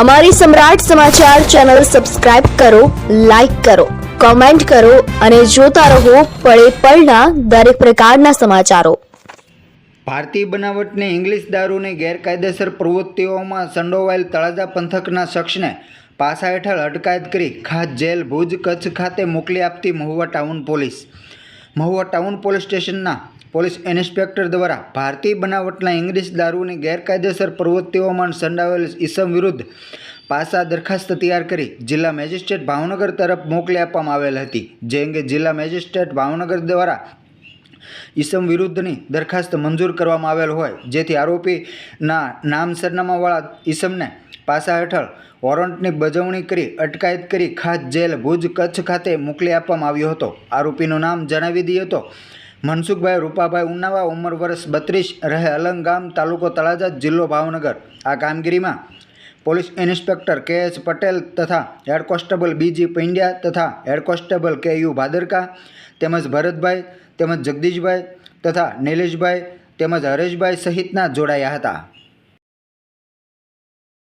અમારી સમ્રાટ સમાચાર ચેનલ સબસ્ક્રાઇબ કરો, લાઇક કરો, કોમેન્ટ કરો અને જોતા રહો પળે પળના દરેક પ્રકારના સમાચારો. ભારતીય બનાવટને ઇંગ્લિશ દારૂની ગેરકાયદેસર પ્રવૃત્તિઓમાં સંડોવાયેલ તળાજા પંથકના શખ્સને પાસા હેઠળ અટકાયત કરી ખાસ જેલ ભુજ કચ્છ ખાતે મોકલી આપતી Mahuva town police. Mahuva town police સ્ટેશનના પોલીસ ઇન્સ્પેક્ટર દ્વારા ભારતીય બનાવટના ઇંગ્લિશ દારૂની ગેરકાયદેસર પ્રવૃત્તિઓમાં સંડાવેલ ઈસમ વિરુદ્ધ પાસા દરખાસ્ત તૈયાર કરી જિલ્લા મેજિસ્ટ્રેટ ભાવનગર તરફ મોકલી આપવામાં આવેલ હતી. જે અંગે જિલ્લા મેજિસ્ટ્રેટ ભાવનગર દ્વારા ઈસમ વિરુદ્ધની દરખાસ્ત મંજૂર કરવામાં આવેલ હોય, જેથી આરોપીના નામ સરનામાવાળા ઈસમને પાસા હેઠળ વોરંટની બજવણી કરી, અટકાયત કરી ખાસ જેલ ભુજ કચ્છ ખાતે મોકલી આપવામાં આવ્યો હતો. આરોપીનું નામ જણાવી દઈએ તો, મનસુખભાઈ રૂપાભાઈ ઉનાવા, ઉંમર વર્ષ બત્રીસ, રહે અલંગ ગામ, તાલુકો તળાજા, જિલ્લો ભાવનગર. આ કામગીરીમાં police inspector K H Patel તથા head constable B G Pandya તથા head constable K U Bhadarka, તેમજ ભરતભાઈ, તેમજ જગદીશભાઈ તથા નિલેશભાઈ, તેમજ હરેશભાઈ સહિતના જોડાયા હતા.